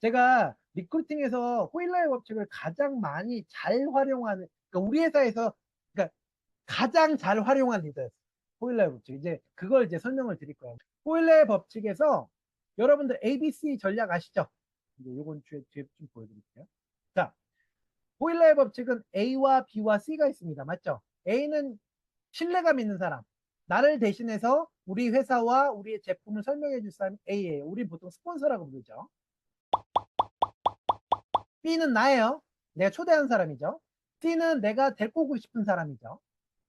제가 리크루팅에서 호일러의 법칙을 가장 많이 잘 활용하는, 그러니까 우리 회사에서 그러니까 가장 잘 활용한 리더였어요. 호일러의 법칙. 이제 그걸 이제 설명을 드릴 거예요. 호일러의 법칙에서 여러분들 ABC 전략 아시죠? 이제 요건 뒤에, 뒤에 좀 보여드릴게요. 자, 호일러의 법칙은 A와 B와 C가 있습니다. 맞죠? A는 신뢰감 있는 사람. 나를 대신해서 우리 회사와 우리의 제품을 설명해 줄 사람이 A예요. 우리 보통 스폰서라고 부르죠. B는 나예요. 내가 초대한 사람이죠. C는 내가 데리고 오고 싶은 사람이죠.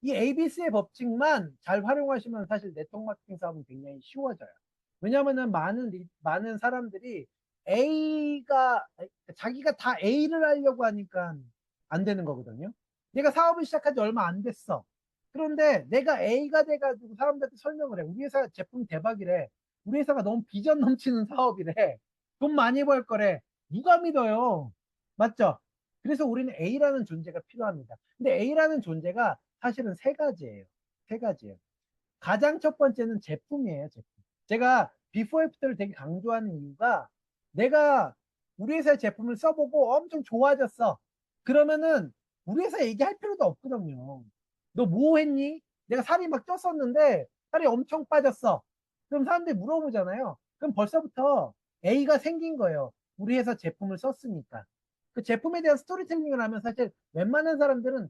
이 ABC의 법칙만 잘 활용하시면 사실 네트워크 마케팅 사업은 굉장히 쉬워져요. 왜냐하면 많은 리- 많은 사람들이 A가 자기가 다 A를 하려고 하니까 안 되는 거거든요. 내가 사업을 시작한 지 얼마 안 됐어. 그런데 내가 A가 돼가지고 사람들한테 설명을 해. 우리 회사 제품 대박이래. 우리 회사가 너무 비전 넘치는 사업이래. 돈 많이 벌 거래. 누가 믿어요? 맞죠? 그래서 우리는 A라는 존재가 필요합니다. 근데 A라는 존재가 사실은 세 가지예요. 세 가지예요. 가장 첫 번째는 제품이에요. 제품. 제가 비포 애프터를 되게 강조하는 이유가 내가 우리 회사의 제품을 써보고 엄청 좋아졌어. 그러면은 우리 회사 얘기할 필요도 없거든요. 너 뭐 했니? 내가 살이 막 쪘었는데 살이 엄청 빠졌어. 그럼 사람들이 물어보잖아요. 그럼 벌써부터 A가 생긴 거예요. 우리 회사 제품을 썼으니까. 그 제품에 대한 스토리텔링을 하면 사실 웬만한 사람들은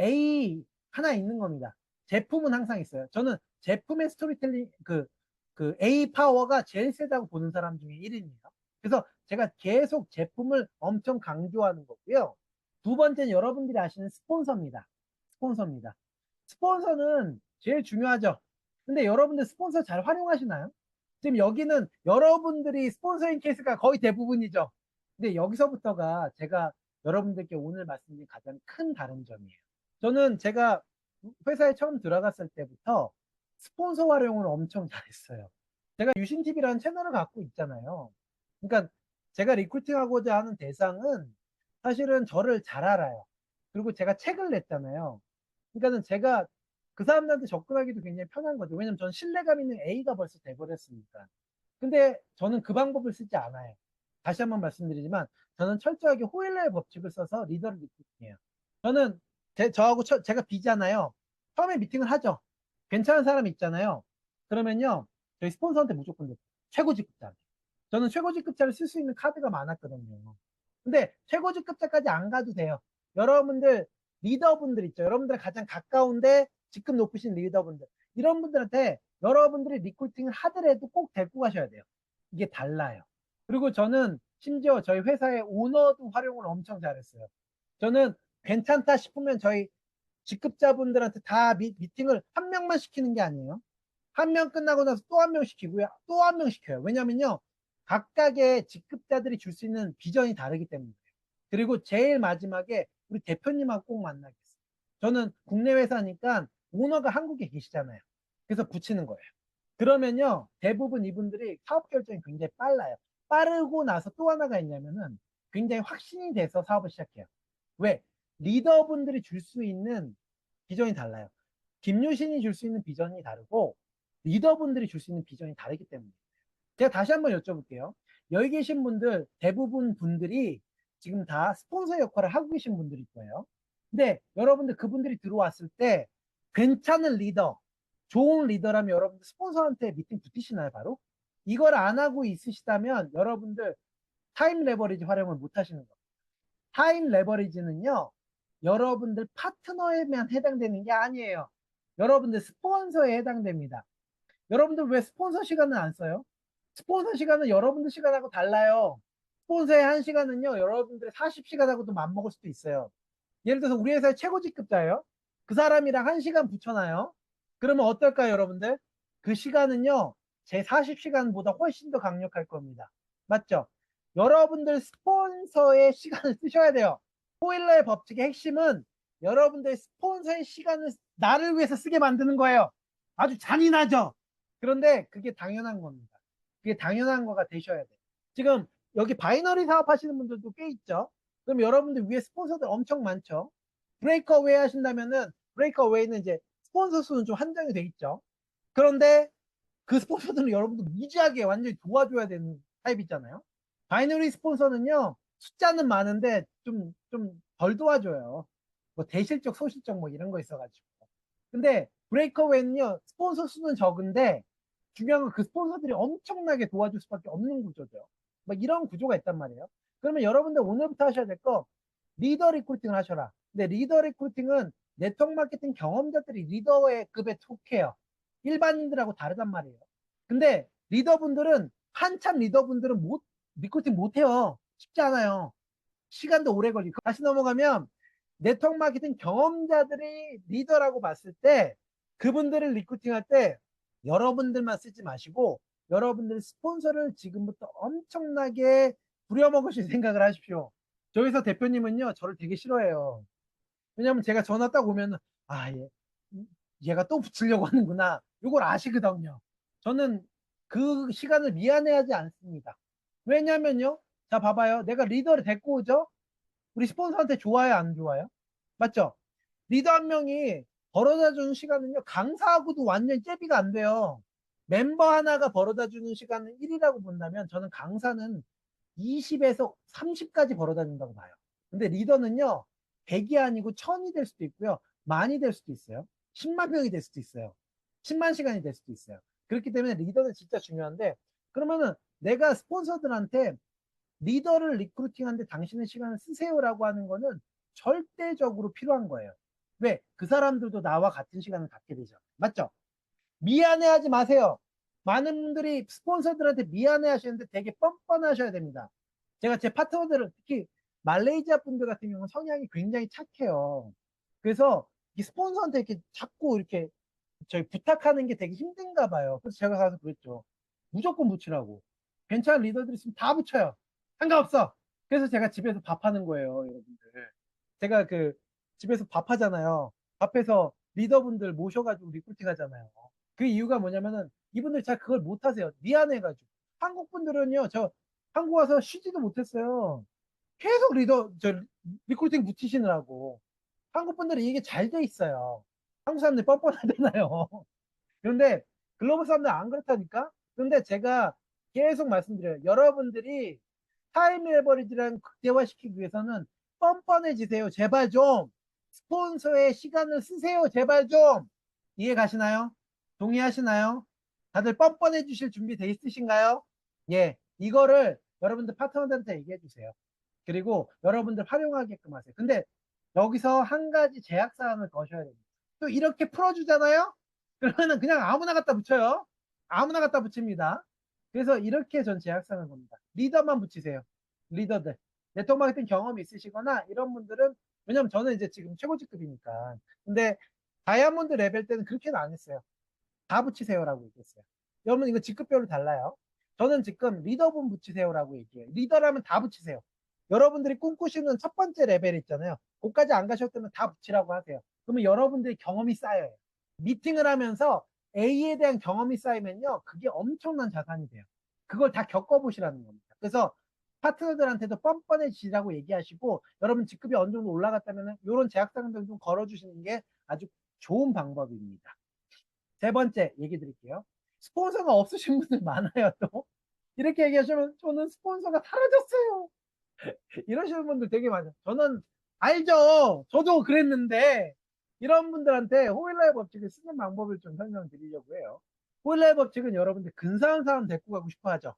A 하나 있는 겁니다. 제품은 항상 있어요. 저는 제품의 스토리텔링, 그, 그 A 파워가 제일 세다고 보는 사람 중에 1인이에요. 그래서 제가 계속 제품을 엄청 강조하는 거고요. 두 번째는 여러분들이 아시는 스폰서입니다. 스폰서입니다. 스폰서는 제일 중요하죠. 근데 여러분들 스폰서 잘 활용하시나요? 지금 여기는 여러분들이 스폰서인 케이스가 거의 대부분이죠. 근데 여기서부터가 제가 여러분들께 오늘 말씀드린 가장 큰 다른 점이에요. 저는 제가 회사에 처음 들어갔을 때부터 스폰서 활용을 엄청 잘했어요. 제가 유신TV라는 채널을 갖고 있잖아요. 그러니까 제가 리크루팅하고자 하는 대상은 사실은 저를 잘 알아요. 그리고 제가 책을 냈잖아요. 그러니까는 제가 그 사람들한테 접근하기도 굉장히 편한 거죠. 왜냐면 저는 신뢰감 있는 A가 벌써 돼버렸으니까. 근데 저는 그 방법을 쓰지 않아요. 다시 한번 말씀드리지만 저는 철저하게 호일러의 법칙을 써서 리더를 리크루팅해요. 저는 제, 저하고 처- 제가 비잖아요. 처음에 미팅을 하죠. 괜찮은 사람 있잖아요. 그러면요. 저희 스폰서한테 무조건 줘. 최고 직급자. 저는 최고 직급자를 쓸 수 있는 카드가 많았거든요. 근데 최고 직급자까지 안 가도 돼요. 여러분들 리더분들 있죠. 여러분들 가장 가까운데 직급 높으신 리더분들. 이런 분들한테 여러분들이 리크루팅을 하더라도 꼭 데리고 가셔야 돼요. 이게 달라요. 그리고 저는 심지어 저희 회사의 오너도 활용을 엄청 잘했어요. 저는 괜찮다 싶으면 저희 직급자분들한테 다 미, 미팅을 한 명만 시키는 게 아니에요. 한 명 끝나고 나서 또 한 명 시키고요. 또 한 명 시켜요. 왜냐면요. 각각의 직급자들이 줄 수 있는 비전이 다르기 때문에. 그리고 제일 마지막에 우리 대표님하고 꼭 만나겠어요. 저는 국내 회사니까 오너가 한국에 계시잖아요. 그래서 붙이는 거예요. 그러면요. 대부분 이분들이 사업 결정이 굉장히 빨라요. 빠르고 나서 또 하나가 있냐면은 굉장히 확신이 돼서 사업을 시작해요. 왜? 리더분들이 줄 수 있는 비전이 달라요. 김유신이 줄 수 있는 비전이 다르고 리더분들이 줄 수 있는 비전이 다르기 때문에. 제가 다시 한번 여쭤볼게요. 여기 계신 분들 대부분 분들이 지금 다 스폰서 역할을 하고 계신 분들일 거예요. 근데 여러분들 그분들이 들어왔을 때 괜찮은 리더, 좋은 리더라면 여러분들 스폰서한테 미팅 붙이시나요, 바로? 이걸 안 하고 있으시다면 여러분들 타임 레버리지 활용을 못 하시는 겁니다. 타임 레버리지는요, 여러분들 파트너에만 해당되는 게 아니에요. 여러분들 스폰서에 해당됩니다. 여러분들 왜 스폰서 시간을 안 써요? 스폰서 시간은 여러분들 시간하고 달라요. 스폰서의 한 시간은요, 여러분들의 40시간하고도 맞먹을 수도 있어요. 예를 들어서 우리 회사의 최고 직급자예요. 그 사람이랑 한 시간 붙여놔요. 그러면 어떨까요, 여러분들? 그 시간은요, 제 40시간보다 훨씬 더 강력할 겁니다. 맞죠? 여러분들 스폰서의 시간을 쓰셔야 돼요. 호일러의 법칙의 핵심은 여러분들 스폰서의 시간을 나를 위해서 쓰게 만드는 거예요. 아주 잔인하죠? 그런데 그게 당연한 겁니다. 그게 당연한 거가 되셔야 돼요. 지금 여기 바이너리 사업 하시는 분들도 꽤 있죠? 그럼 여러분들 위에 스폰서들 엄청 많죠? 브레이커웨이 하신다면은 브레이커웨이는 이제 스폰서 수는 좀 한정이 돼 있죠? 그런데 그 스폰서들은 여러분들 무지하게 완전히 도와줘야 되는 타입 있잖아요? 바이너리 스폰서는요, 숫자는 많은데 좀, 좀 덜 도와줘요. 뭐 대실적, 소실적 뭐 이런 거 있어가지고. 근데 브레이커웨이는요, 스폰서 수는 적은데 중요한 건 그 스폰서들이 엄청나게 도와줄 수밖에 없는 구조죠. 막 이런 구조가 있단 말이에요. 그러면 여러분들 오늘부터 하셔야 될 거 리더 리크루팅을 하셔라. 근데 리더 리크루팅은 네트워크 마케팅 경험자들이 리더의 급에 속해요. 일반인들하고 다르단 말이에요. 근데 리더분들은 한참 리더분들은 못 리크루팅 못해요. 쉽지 않아요. 시간도 오래 걸리고 다시 넘어가면 네트워크 마케팅 경험자들이 리더라고 봤을 때 그분들을 리크루팅할 때 여러분들만 쓰지 마시고 여러분들 스폰서를 지금부터 엄청나게 부려먹으실 생각을 하십시오. 저기서 대표님은요 저를 되게 싫어해요. 왜냐면 제가 전화 딱 오면 아 얘, 얘가 또 붙이려고 하는구나. 이걸 아시거든요. 저는 그 시간을 미안해하지 않습니다. 왜냐면요. 자 봐봐요. 내가 리더를 데리고 오죠. 우리 스폰서한테 좋아요 안 좋아요? 맞죠? 리더 한 명이 벌어다 주는 시간은요. 강사하고도 완전 잽이가 안 돼요. 멤버 하나가 벌어다 주는 시간은 1이라고 본다면 저는 강사는 20에서 30까지 벌어다 준다고 봐요. 근데 리더는요. 100이 아니고 1000이 될 수도 있고요. 만이 될 수도 있어요. 10만 명이 될 수도 있어요. 10만 시간이 될 수도 있어요. 그렇기 때문에 리더는 진짜 중요한데 그러면은 내가 스폰서들한테 리더를 리크루팅하는데 당신의 시간을 쓰세요라고 하는 거는 절대적으로 필요한 거예요. 왜? 그 사람들도 나와 같은 시간을 갖게 되죠. 맞죠? 미안해하지 마세요. 많은 분들이 스폰서들한테 미안해 하시는데 되게 뻔뻔하셔야 됩니다. 제가 제 파트너들을 특히 말레이시아 분들 같은 경우는 성향이 굉장히 착해요. 그래서 이 스폰서한테 이렇게 자꾸 이렇게 저희 부탁하는 게 되게 힘든가 봐요. 그래서 제가 가서 그랬죠. 무조건 붙이라고. 괜찮은 리더들이 있으면 다 붙여요. 상관없어. 그래서 제가 집에서 밥하는 거예요, 여러분들. 제가 그 집에서 밥하잖아요. 밥해서 리더분들 모셔가지고 리크루팅 하잖아요. 그 이유가 뭐냐면은 이분들 잘 그걸 못하세요. 미안해가지고. 한국 분들은요, 저 한국 와서 쉬지도 못했어요. 계속 리더, 저 리크루팅 붙이시느라고. 한국 분들은 이게 잘 돼 있어요. 한국 사람들이 뻔뻔하잖아요. 그런데 글로벌 사람들은 안 그렇다니까? 그런데 제가 계속 말씀드려요. 여러분들이 타임 레버리지를 극대화시키기 위해서는 뻔뻔해지세요. 제발 좀. 스폰서의 시간을 쓰세요. 제발 좀. 이해 가시나요? 동의하시나요? 다들 뻔뻔해 주실 준비 돼 있으신가요? 예. 이거를 여러분들 파트너들한테 얘기해 주세요. 그리고 여러분들 활용하게끔 하세요. 근데 여기서 한 가지 제약 사항을 거셔야 됩니다. 또 이렇게 풀어주잖아요? 그러면은 그냥 아무나 갖다 붙여요. 아무나 갖다 붙입니다. 그래서 이렇게 전 제약 사항을 겁니다. 리더만 붙이세요. 리더들. 네트워크 마케팅 경험이 있으시거나 이런 분들은 왜냐면 저는 이제 지금 최고직급이니까. 근데 다이아몬드 레벨 때는 그렇게는 안 했어요. 다 붙이세요라고 얘기했어요. 여러분 이거 직급별로 달라요. 저는 지금 리더분 붙이세요라고 얘기해요. 리더라면 다 붙이세요. 여러분들이 꿈꾸시는 첫 번째 레벨 있잖아요. 거기까지 안 가셨다면 다 붙이라고 하세요. 그러면 여러분들이 경험이 쌓여요. 미팅을 하면서 A에 대한 경험이 쌓이면요. 그게 엄청난 자산이 돼요. 그걸 다 겪어보시라는 겁니다. 그래서 파트너들한테도 뻔뻔해지라고 얘기하시고 여러분 직급이 어느 정도 올라갔다면 이런 제약상들 좀 걸어주시는 게 아주 좋은 방법입니다. 세 번째 얘기 드릴게요. 스폰서가 없으신 분들 많아요 또. 이렇게 얘기하시면 저는 스폰서가 사라졌어요. 이러시는 분들 되게 많아요. 저는 알죠. 저도 그랬는데 이런 분들한테 호일라의 법칙을 쓰는 방법을 좀 설명드리려고 해요. 호일라의 법칙은 여러분들 근사한 사람 데리고 가고 싶어 하죠.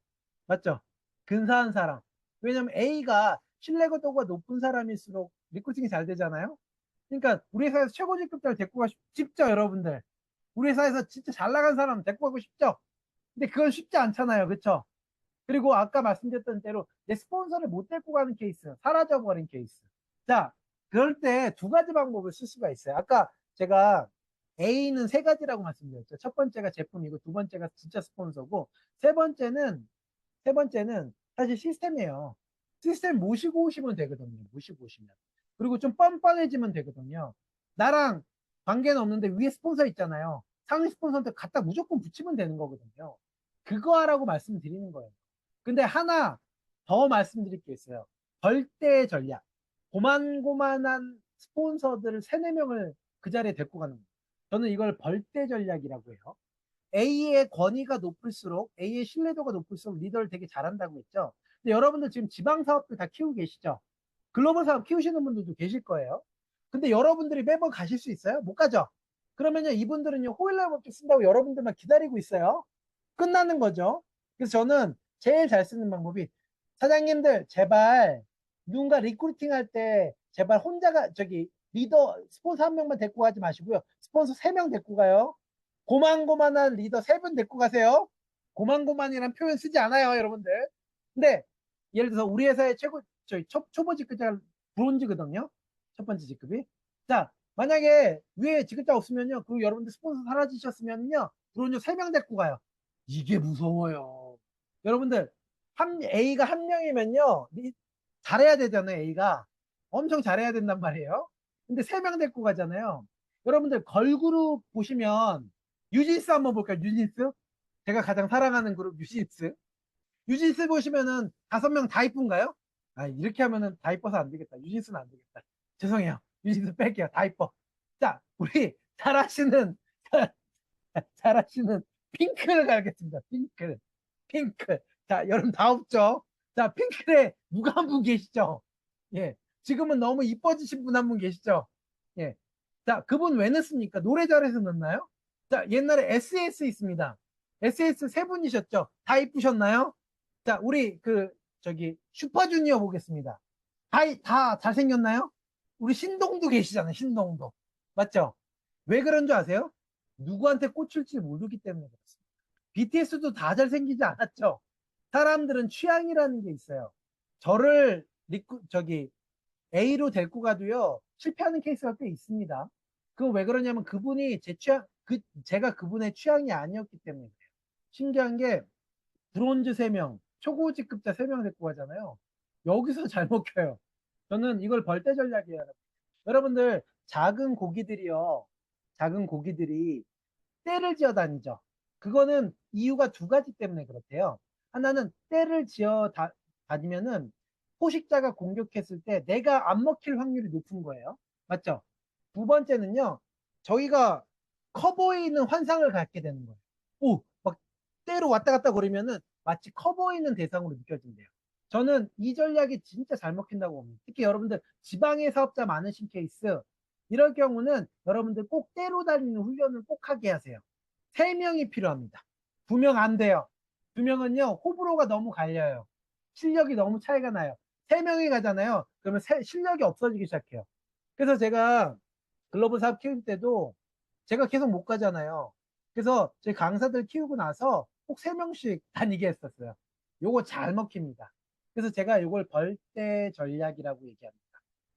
맞죠? 근사한 사람. 왜냐면 A가 신뢰도가 높은 사람일수록 리크루팅이 잘 되잖아요. 그러니까 우리 회사에서 최고 직급자를 데리고 가고 싶죠, 여러분들. 우리 회사에서 진짜 잘 나간 사람 데리고 가고 싶죠. 근데 그건 쉽지 않잖아요, 그렇죠? 그리고 아까 말씀드렸던 대로 내 스폰서를 못 데리고 가는 케이스, 사라져버린 케이스. 자, 그럴 때 두 가지 방법을 쓸 수가 있어요. 아까 제가 A는 세 가지라고 말씀드렸죠. 첫 번째가 제품이고 두 번째가 진짜 스폰서고 세 번째는 세 번째는 사실 시스템이에요. 시스템 모시고 오시면 되거든요. 모시고 오시면. 그리고 좀 뻔뻔해지면 되거든요. 나랑 관계는 없는데 위에 스폰서 있잖아요. 상위 스폰서한테 갖다 무조건 붙이면 되는 거거든요. 그거 하라고 말씀드리는 거예요. 근데 하나 더 말씀드릴 게 있어요. 벌떼 전략. 고만고만한 스폰서들을 세네 명을 그 자리에 데리고 가는 거예요. 저는 이걸 벌떼 전략이라고 해요. A의 권위가 높을수록 A의 신뢰도가 높을수록 리더를 되게 잘한다고 했죠. 근데 여러분들 지금 지방 사업들 다 키우고 계시죠? 글로벌 사업 키우시는 분들도 계실 거예요. 근데 여러분들이 매번 가실 수 있어요? 못 가죠? 그러면요, 이분들은요, 호일러 법칙 쓴다고 여러분들만 기다리고 있어요. 끝나는 거죠. 그래서 저는 제일 잘 쓰는 방법이 사장님들, 제발 누군가 리크루팅 할 때 제발 혼자가 저기 리더 스폰서 한 명만 데리고 가지 마시고요. 스폰서 세 명 데리고 가요. 고만고만한 리더 세 분 데리고 가세요. 고만고만이란 표현 쓰지 않아요, 여러분들. 근데 예를 들어서 우리 회사의 최고 저희 초, 초보 직급자가 브론즈거든요. 첫 번째 직급이. 자, 만약에 위에 직급자 없으면요. 그 여러분들 스폰서 사라지셨으면요. 브론즈 세 명 데리고 가요. 이게 무서워요. 여러분들 한 A가 한 명이면요. 이- 잘해야 되잖아요, A가. 엄청 잘해야 된단 말이에요. 근데 세 명 데리고 가잖아요. 여러분들 걸그룹 보시면 유진스 한번 볼까요? 유진스? 제가 가장 사랑하는 그룹 유진스. 유진스 보시면은 다섯 명 다 이쁜가요? 아, 이렇게 하면은 다 이뻐서 안 되겠다. 유진스는 안 되겠다. 죄송해요. 유진스 뺄게요. 다 이뻐. 자, 우리 잘하시는, 잘하시는 핑크를 가겠습니다. 핑크. 핑크. 자, 여러분 다 없죠? 자, 핑크에 누가 한 분 계시죠? 예. 지금은 너무 이뻐지신 분 한 분 계시죠? 예. 자, 그분 왜 넣습니까? 노래 잘해서 넣나요? 자, 옛날에 SS 있습니다. SS 세 분이셨죠? 다 이쁘셨나요? 자, 우리 그, 저기, 슈퍼주니어 보겠습니다. 다, 다 잘생겼나요? 우리 신동도 계시잖아요, 신동도. 맞죠? 왜 그런 줄 아세요? 누구한테 꽂힐지 모르기 때문에 그렇습니다. BTS도 다 잘생기지 않았죠? 사람들은 취향이라는 게 있어요. 저를 리쿠, 저기, A로 데리고 가도요, 실패하는 케이스가 꽤 있습니다. 그거 왜 그러냐면 그분이 제 취향, 그, 제가 그분의 취향이 아니었기 때문에 그래요. 신기한 게, 브론즈 3명, 초고직급자 3명 데리고 가잖아요. 여기서 잘 먹혀요. 저는 이걸 벌떼 전략이에요. 여러분들, 작은 고기들이요, 작은 고기들이 때를 지어 다니죠. 그거는 이유가 두 가지 때문에 그렇대요. 하나는 때를 지어 다, 다니면은 포식자가 공격했을 때 내가 안 먹힐 확률이 높은 거예요. 맞죠? 두 번째는요, 저희가 커 보이는 환상을 갖게 되는 거예요. 오, 막 때로 왔다 갔다 거리면은 마치 커 보이는 대상으로 느껴진대요. 저는 이 전략이 진짜 잘 먹힌다고 봅니다. 특히 여러분들 지방의 사업자 많으신 케이스, 이럴 경우는 여러분들 꼭 때로 다니는 훈련을 꼭 하게 하세요. 세 명이 필요합니다. 두 명 안 돼요. 두 명은요, 호불호가 너무 갈려요. 실력이 너무 차이가 나요. 세 명이 가잖아요. 그러면 세- 실력이 없어지기 시작해요. 그래서 제가 글로벌 사업 키울 때도 제가 계속 못 가잖아요. 그래서 제 강사들 키우고 나서 꼭 세 명씩 다니게 했었어요. 요거 잘 먹힙니다. 그래서 제가 요걸 벌떼 전략이라고 얘기합니다.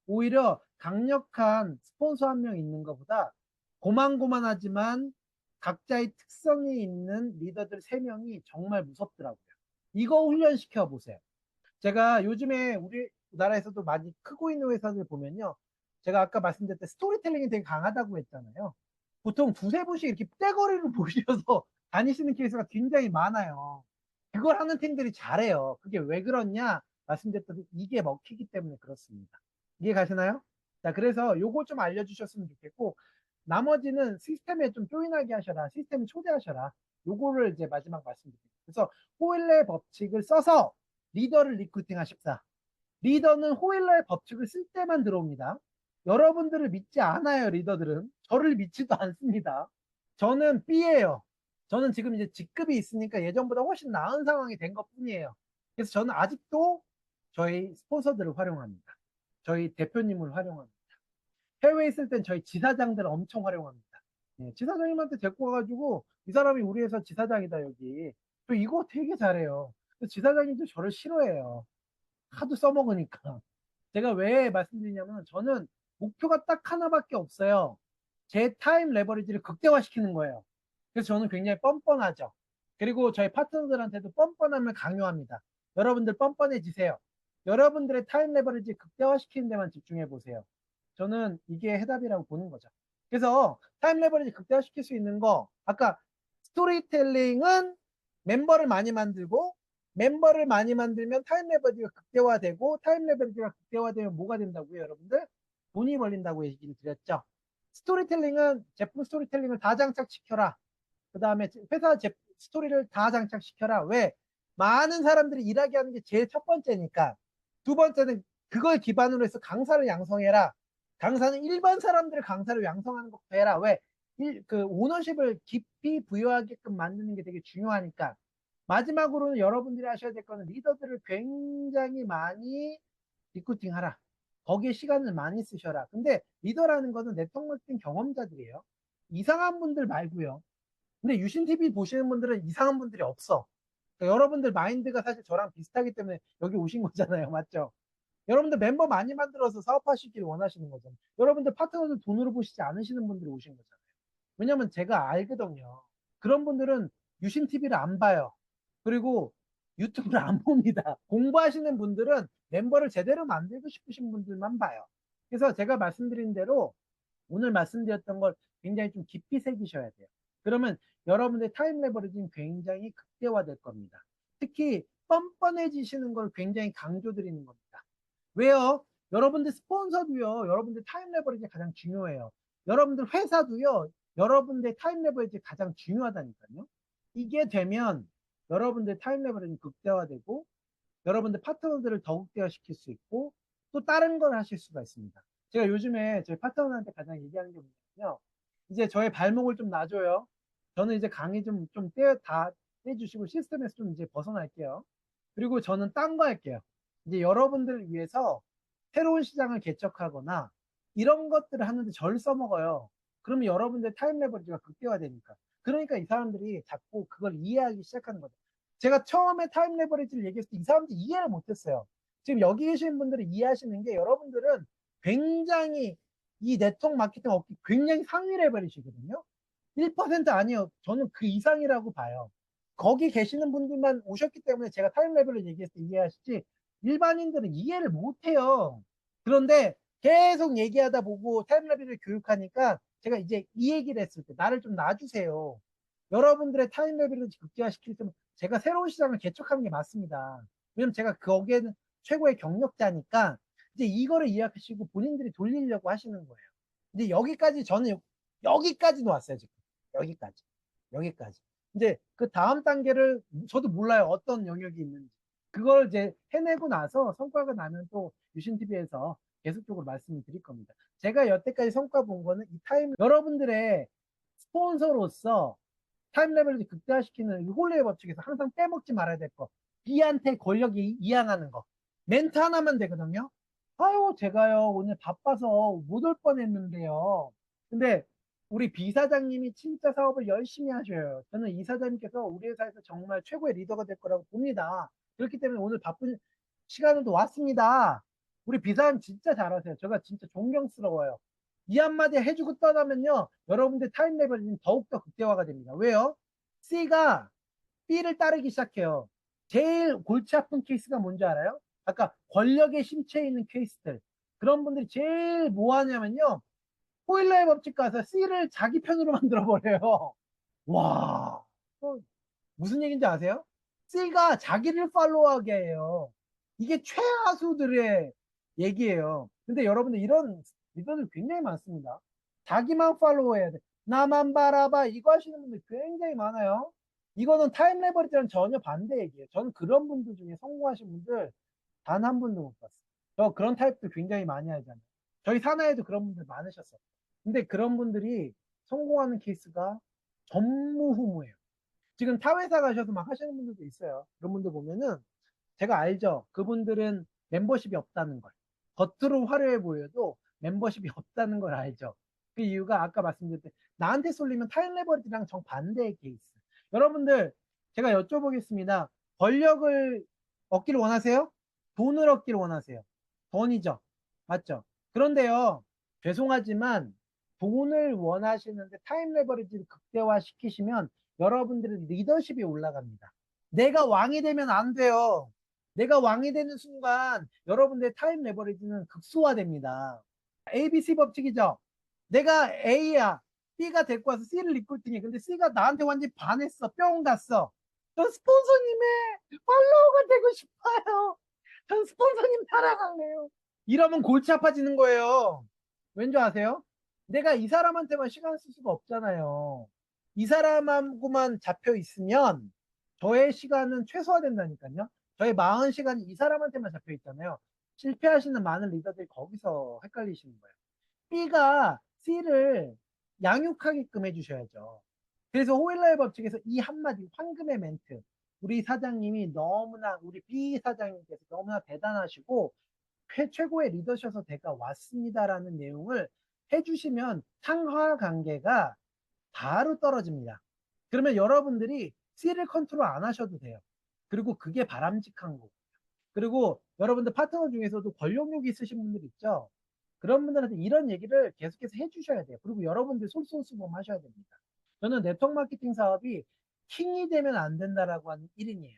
오히려 강력한 스폰서 한 명 있는 것보다 고만고만하지만 각자의 특성이 있는 리더들 세 명이 정말 무섭더라고요. 이거 훈련시켜 보세요. 제가 요즘에 우리나라에서도 많이 크고 있는 회사들 보면요. 제가 아까 말씀드렸던 스토리텔링이 되게 강하다고 했잖아요. 보통 두세 분씩 이렇게 떼거리를 보셔서 다니시는 케이스가 굉장히 많아요. 그걸 하는 팀들이 잘해요. 그게 왜 그렇냐? 말씀드렸던 이게 먹히기 때문에 그렇습니다. 이해 가시나요? 자, 그래서 요거 좀 알려주셨으면 좋겠고, 나머지는 시스템에 좀 조인하게 하셔라. 시스템에 초대하셔라. 요거를 이제 마지막 말씀드릴게요. 그래서 호일러의 법칙을 써서 리더를 리크루팅 하십사. 리더는 호일러의 법칙을 쓸 때만 들어옵니다. 여러분들을 믿지 않아요, 리더들은. 저를 믿지도 않습니다. 저는 B예요. 저는 지금 이제 직급이 있으니까 예전보다 훨씬 나은 상황이 된 것 뿐이에요. 그래서 저는 아직도 저희 스폰서들을 활용합니다. 저희 대표님을 활용합니다. 해외에 있을 땐 저희 지사장들을 엄청 활용합니다. 예, 지사장님한테 데리고 와가지고 이 사람이 우리 회사 지사장이다 여기. 저 이거 되게 잘해요. 지사장님도 저를 싫어해요. 하도 써먹으니까. 제가 왜 말씀드리냐면 저는 목표가 딱 하나밖에 없어요. 제 타임 레버리지를 극대화시키는 거예요. 그래서 저는 굉장히 뻔뻔하죠. 그리고 저희 파트너들한테도 뻔뻔함을 강요합니다. 여러분들 뻔뻔해지세요. 여러분들의 타임 레버리지 극대화시키는 데만 집중해 보세요. 저는 이게 해답이라고 보는 거죠. 그래서 타임 레버리지 극대화시킬 수 있는 거 아까 스토리텔링은 멤버를 많이 만들고 멤버를 많이 만들면 타임 레버리지가 극대화되고 타임 레버리지가 극대화되면 뭐가 된다고요, 여러분들? 돈이 벌린다고 얘기를 드렸죠. 스토리텔링은 제품 스토리텔링을 다 장착시켜라. 그 다음에 회사 제, 스토리를 다 장착시켜라. 왜? 많은 사람들이 일하게 하는 게 제일 첫 번째니까 두 번째는 그걸 기반으로 해서 강사를 양성해라. 강사는 일반 사람들을 강사를 양성하는 것부터 해라. 왜? 일, 그 오너십을 깊이 부여하게끔 만드는 게 되게 중요하니까. 마지막으로는 여러분들이 하셔야 될 거는 리더들을 굉장히 많이 리크루팅 하라. 거기에 시간을 많이 쓰셔라. 근데 리더라는 거는 마케팅 경험자들이에요. 이상한 분들 말고요. 근데 유신 TV 보시는 분들은 이상한 분들이 없어. 그러니까 여러분들 마인드가 사실 저랑 비슷하기 때문에 여기 오신 거잖아요. 맞죠? 여러분들 멤버 많이 만들어서 사업하시길 원하시는 거잖아요. 여러분들 파트너들 돈으로 보시지 않으시는 분들이 오신 거잖아요. 왜냐면 제가 알거든요. 그런 분들은 유신 TV를 안 봐요. 그리고 유튜브를 안 봅니다. 공부하시는 분들은 멤버를 제대로 만들고 싶으신 분들만 봐요. 그래서 제가 말씀드린 대로 오늘 말씀드렸던 걸 굉장히 좀 깊이 새기셔야 돼요. 그러면 여러분의 타임 레버리지는 굉장히 극대화될 겁니다. 특히 뻔뻔해지시는 걸 굉장히 강조드리는 겁니다. 왜요? 여러분들 스폰서도요, 여러분들 타임 레버리지 가장 중요해요. 여러분들 회사도요, 여러분들 타임 레버리지 가장 중요하다니까요. 이게 되면 여러분들 타임 레버리지 극대화되고, 여러분들 파트너들을 더 극대화시킬 수 있고, 또 다른 걸 하실 수가 있습니다. 제가 요즘에 저희 파트너한테 가장 얘기하는 게 뭐냐면요. 이제 저의 발목을 좀 놔줘요. 저는 이제 강의 좀, 좀 떼, 다 떼주시고 시스템에서 좀 이제 벗어날게요. 그리고 저는 딴 거 할게요. 이제 여러분들을 위해서 새로운 시장을 개척하거나 이런 것들을 하는데 절 써먹어요. 그러면 여러분들 타임 레버리지가 극대화되니까. 그러니까 이 사람들이 자꾸 그걸 이해하기 시작하는 거죠. 제가 처음에 타임 레버리지를 얘기했을 때 이 사람들이 이해를 못했어요. 지금 여기 계신 분들이 이해하시는 게 여러분들은 굉장히 이 네트워크 마케팅 업계 굉장히 상위 레벨이시거든요. 1% 아니요. 저는 그 이상이라고 봐요. 거기 계시는 분들만 오셨기 때문에 제가 타임 레벨을 때 이해하시지 일반인들은 이해를 못해요. 그런데 계속 얘기하다 보고 타임 레벨을 교육하니까 제가 이제 이 얘기를 했을 때 나를 좀 놔주세요. 여러분들의 타임 레벨을 극대화시킬 때면 제가 새로운 시장을 개척하는 게 맞습니다. 왜냐면 제가 거기에는 최고의 경력자니까 이제 이거를 이해하시고 본인들이 돌리려고 하시는 거예요. 이제 여기까지 저는 여기까지도 왔어요 지금 여기까지 여기까지 이제 그 다음 단계를 저도 몰라요 어떤 영역이 있는지 그걸 이제 해내고 나서 성과가 나면 또 유신TV에서 계속적으로 말씀을 드릴 겁니다. 제가 여태까지 성과 본 거는 이 타임 여러분들의 스폰서로서 타임 레벨을 극대화시키는 이 홀레의 법칙에서 항상 빼먹지 말아야 될 거. B한테 권력이 이양하는 거. 멘트 하나면 되거든요. 아유, 제가요, 오늘 바빠서 못 올 뻔 했는데요. 근데 우리 비사장님이 진짜 사업을 열심히 하셔요. 저는 이 사장님께서 우리 회사에서 정말 최고의 리더가 될 거라고 봅니다. 그렇기 때문에 오늘 바쁜 시간에도 왔습니다. 우리 비사장 진짜 잘하세요. 제가 진짜 존경스러워요. 이 한마디 해주고 떠나면요. 여러분들 타임 레벨이 더욱더 극대화가 됩니다. 왜요? C가 B를 따르기 시작해요. 제일 골치 아픈 케이스가 뭔지 알아요? 아까 권력의 심체에 있는 케이스들. 그런 분들이 제일 뭐 하냐면요. 포일러의 법칙 가서 C를 자기 편으로 만들어버려요. 와. 또 무슨 얘기인지 아세요? C가 자기를 팔로우하게 해요. 이게 최하수들의 얘기예요. 근데 여러분들 이런 리더들 굉장히 많습니다. 자기만 팔로우해야 돼. 나만 바라봐. 이거 하시는 분들 굉장히 많아요. 이거는 타임 레버리지랑 전혀 반대 얘기예요. 저는 그런 분들 중에 성공하신 분들 단 한 분도 못 봤어요. 저 그런 타입들 굉장히 많이 하잖아요. 저희 산하에도 그런 분들 많으셨어요. 근데 그런 분들이 성공하는 케이스가 전무후무해요. 지금 타회사 가셔서 막 하시는 분들도 있어요. 그런 분들 보면은 제가 알죠. 그분들은 멤버십이 없다는 걸. 겉으로 화려해 보여도 멤버십이 없다는 걸 알죠. 그 이유가 아까 말씀드렸듯 나한테 쏠리면 타임 레버리지랑 정반대의 케이스. 여러분들 제가 여쭤보겠습니다. 권력을 얻기를 원하세요? 돈을 얻기를 원하세요? 돈이죠. 맞죠? 그런데요. 죄송하지만 돈을 원하시는데 타임 레버리지를 극대화 시키시면 여러분들의 리더십이 올라갑니다. 내가 왕이 되면 안 돼요. 내가 왕이 되는 순간 여러분들의 타임 레버리지는 극소화됩니다. ABC 법칙이죠. 내가 A야. B가 데리고 와서 C를 리크루팅해. 근데 C가 나한테 완전히 반했어. 뿅 갔어. 전 스폰서님의 팔로워가 되고 싶어요. 전 스폰서님 따라갈래요. 이러면 골치 아파지는 거예요. 왠지 아세요? 내가 이 사람한테만 시간 쓸 수가 없잖아요. 이 사람하고만 잡혀 있으면 저의 시간은 최소화된다니까요. 저의 40시간이 이 사람한테만 잡혀 있잖아요. 실패하시는 많은 리더들이 거기서 헷갈리시는 거예요. B가 C를 양육하게끔 해주셔야죠. 그래서 호일러의 법칙에서 이 한마디 황금의 멘트 우리 사장님이 너무나 우리 B 사장님께서 너무나 대단하시고 최, 최고의 리더셔서 제가 왔습니다라는 내용을 해주시면 상하 관계가 바로 떨어집니다. 그러면 여러분들이 C를 컨트롤 안 하셔도 돼요. 그리고 그게 바람직한 거고. 그리고 여러분들 파트너 중에서도 권력욕이 있으신 분들 있죠. 그런 분들한테 이런 얘기를 계속해서 해주셔야 돼요. 그리고 여러분들 솔선수범 하셔야 됩니다. 저는 네트워크 마케팅 사업이 킹이 되면 안 된다라고 하는 1인이에요.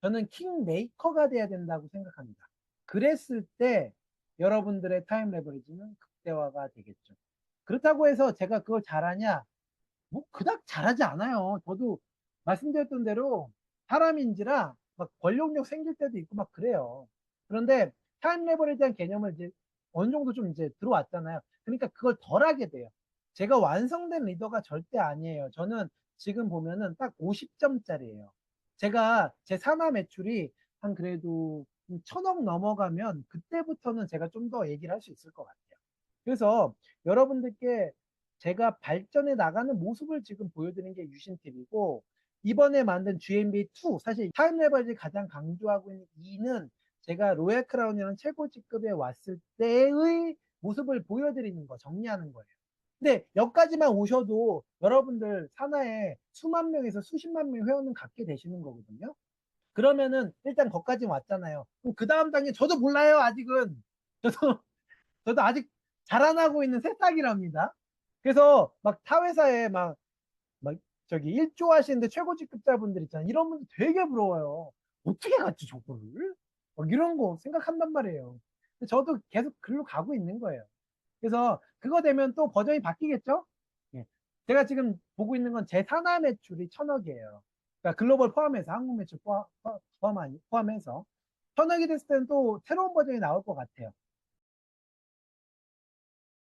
저는 킹 메이커가 돼야 된다고 생각합니다. 그랬을 때 여러분들의 타임 레버리지는 극대화가 되겠죠. 그렇다고 해서 제가 그걸 잘하냐? 뭐 그닥 잘하지 않아요. 저도 말씀드렸던 대로 사람인지라 막 권력력 생길 때도 있고 막 그래요. 그런데 타임 레버리에 대한 개념을 이제 어느 정도 좀 이제 들어왔잖아요. 그러니까 그걸 덜 하게 돼요. 제가 완성된 리더가 절대 아니에요. 저는 지금 보면은 딱 50점짜리예요. 제가 제 산하 매출이 한 그래도 천억 넘어가면 그때부터는 제가 좀 더 얘기를 할 수 있을 것 같아요. 그래서 여러분들께 제가 발전해 나가는 모습을 지금 보여드린 게 유신팁이고 이번에 만든 GMB2 사실 타임 레버리지 가장 강조하고 있는 2는 제가 로얄 크라운이라는 최고 직급에 왔을 때의 모습을 보여드리는 거 정리하는 거예요. 근데 여기까지만 오셔도 여러분들 산하에 수만 명에서 수십만 명 회원은 갖게 되시는 거거든요. 그러면은 일단 거기까지 왔잖아요. 그 다음 단계 저도 몰라요 아직은. 저도 저도 아직 자라나고 있는 새싹이랍니다. 그래서 막 타회사에 막, 막 저기 1조 하시는데 최고 직급자분들 있잖아요. 이런 분들 되게 부러워요. 어떻게 갔지 저거를? 막 이런 거 생각한단 말이에요. 저도 계속 글로 가고 있는 거예요. 그래서 그거 되면 또 버전이 바뀌겠죠? 예. 제가 지금 보고 있는 건 제 산하 매출이 천억이에요. 그러니까 글로벌 포함해서 한국 매출 포함, 포함, 포함해서 천억이 됐을 때는 또 새로운 버전이 나올 것 같아요.